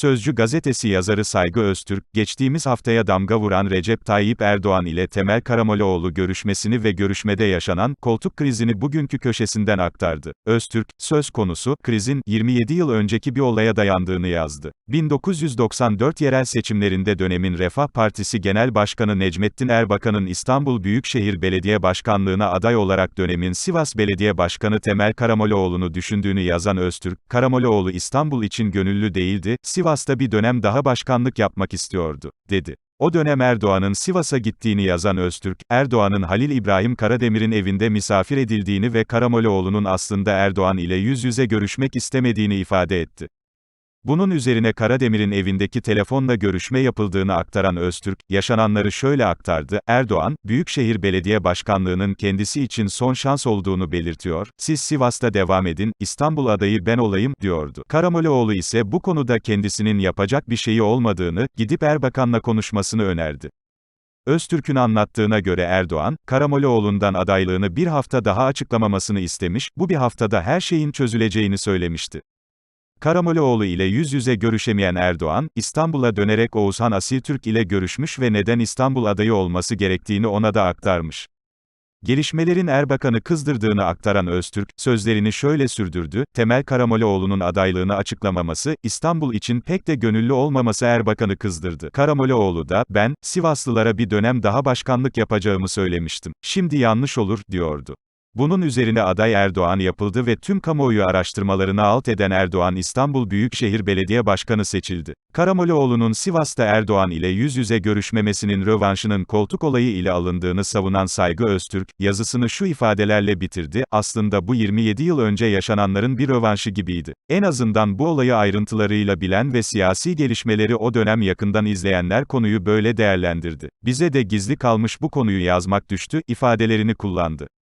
Sözcü gazetesi yazarı Saygı Öztürk, geçtiğimiz haftaya damga vuran Recep Tayyip Erdoğan ile Temel Karamollaoğlu görüşmesini ve görüşmede yaşanan koltuk krizini bugünkü köşesinden aktardı. Öztürk, söz konusu, krizin, 27 yıl önceki bir olaya dayandığını yazdı. 1994 yerel seçimlerinde dönemin Refah Partisi Genel Başkanı Necmettin Erbakan'ın İstanbul Büyükşehir Belediye Başkanlığına aday olarak dönemin Sivas Belediye Başkanı Temel Karamollaoğlu'nu düşündüğünü yazan Öztürk, Karamollaoğlu İstanbul için gönüllü değildi, Sivas'ta bir dönem daha başkanlık yapmak istiyordu, dedi. O dönem Erdoğan'ın Sivas'a gittiğini yazan Öztürk, Erdoğan'ın Halil İbrahim Karademir'in evinde misafir edildiğini ve Karamollaoğlu'nun aslında Erdoğan ile yüz yüze görüşmek istemediğini ifade etti. Bunun üzerine Karademir'in evindeki telefonla görüşme yapıldığını aktaran Öztürk, yaşananları şöyle aktardı, Erdoğan, Büyükşehir Belediye Başkanlığı'nın kendisi için son şans olduğunu belirtiyor, siz Sivas'ta devam edin, İstanbul adayı ben olayım, diyordu. Karamollaoğlu ise bu konuda kendisinin yapacak bir şeyi olmadığını, gidip Erbakan'la konuşmasını önerdi. Öztürk'ün anlattığına göre Erdoğan, Karamollaoğlu'ndan adaylığını bir hafta daha açıklamamasını istemiş, bu bir haftada her şeyin çözüleceğini söylemişti. Karamollaoğlu ile yüz yüze görüşemeyen Erdoğan, İstanbul'a dönerek Oğuzhan Asiltürk ile görüşmüş ve neden İstanbul adayı olması gerektiğini ona da aktarmış. Gelişmelerin Erbakan'ı kızdırdığını aktaran Öztürk, sözlerini şöyle sürdürdü, Temel Karamollaoğlu'nun adaylığını açıklamaması, İstanbul için pek de gönüllü olmaması Erbakan'ı kızdırdı. Karamollaoğlu da, ben, Sivaslılara bir dönem daha başkanlık yapacağımı söylemiştim. Şimdi yanlış olur, diyordu. Bunun üzerine aday Erdoğan yapıldı ve tüm kamuoyu araştırmalarını alt eden Erdoğan İstanbul Büyükşehir Belediye Başkanı seçildi. Karamollaoğlu'nun Sivas'ta Erdoğan ile yüz yüze görüşmemesinin rövanşının koltuk olayı ile alındığını savunan Saygı Öztürk, yazısını şu ifadelerle bitirdi, aslında bu 27 yıl önce yaşananların bir rövanşı gibiydi. En azından bu olayı ayrıntılarıyla bilen ve siyasi gelişmeleri o dönem yakından izleyenler konuyu böyle değerlendirdi. Bize de gizli kalmış bu konuyu yazmak düştü, ifadelerini kullandı.